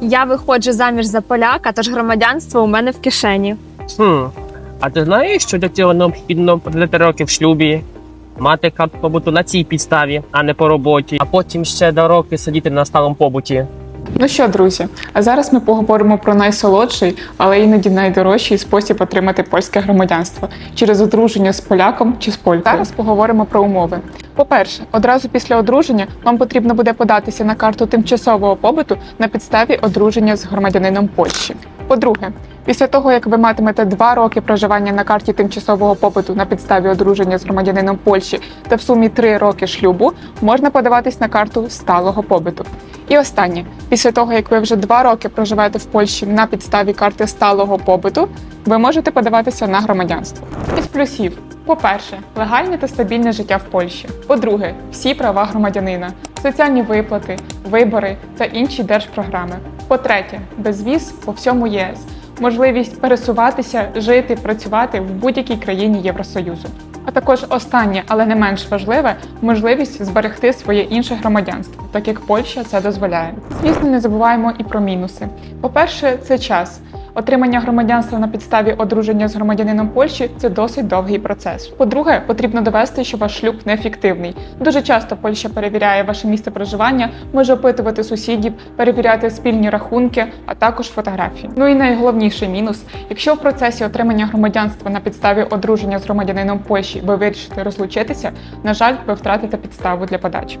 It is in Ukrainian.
Я виходжу заміж за поляка, тож громадянство у мене в кишені. Хм. А ти знаєш, що для цього необхідно подати роки в шлюбі, мати карту побуту на цій підставі, а не по роботі, а потім ще до роки сидіти на сталому побуті. Ну що, друзі, а зараз ми поговоримо про найсолодший, але іноді найдорожчий спосіб отримати польське громадянство через одруження з поляком чи з полькою. Зараз поговоримо про умови. По-перше, одразу після одруження вам потрібно буде податися на карту тимчасового побуту на підставі одруження з громадянином Польщі. По-друге, після того як ви матимете два роки проживання на карті тимчасового побуту на підставі одруження з громадянином Польщі та в сумі три роки шлюбу, можна подаватись на карту сталого побуту. І останнє, після того як ви вже два роки проживаєте в Польщі на підставі карти сталого побуту, ви можете подаватися на громадянство. Із плюсів. По-перше, легальне та стабільне життя в Польщі. По-друге, всі права громадянина, соціальні виплати, вибори та інші держпрограми. По-третє, безвіз по всьому ЄС, можливість пересуватися, жити, працювати в будь-якій країні Євросоюзу. А також останнє, але не менш важливе, можливість зберегти своє інше громадянство, так як Польща це дозволяє. Звісно, не забуваємо і про мінуси. По-перше, це час. Отримання громадянства на підставі одруження з громадянином Польщі це досить довгий процес. По-друге, потрібно довести, що ваш шлюб неефективний. Дуже часто Польща перевіряє ваше місце проживання, може опитувати сусідів, перевіряти спільні рахунки, а також фотографії. Ну і найголовніший мінус: якщо в процесі отримання громадянства на підставі одруження з громадянином Польщі ви вирішите розлучитися, на жаль, ви втратите підставу для подачі.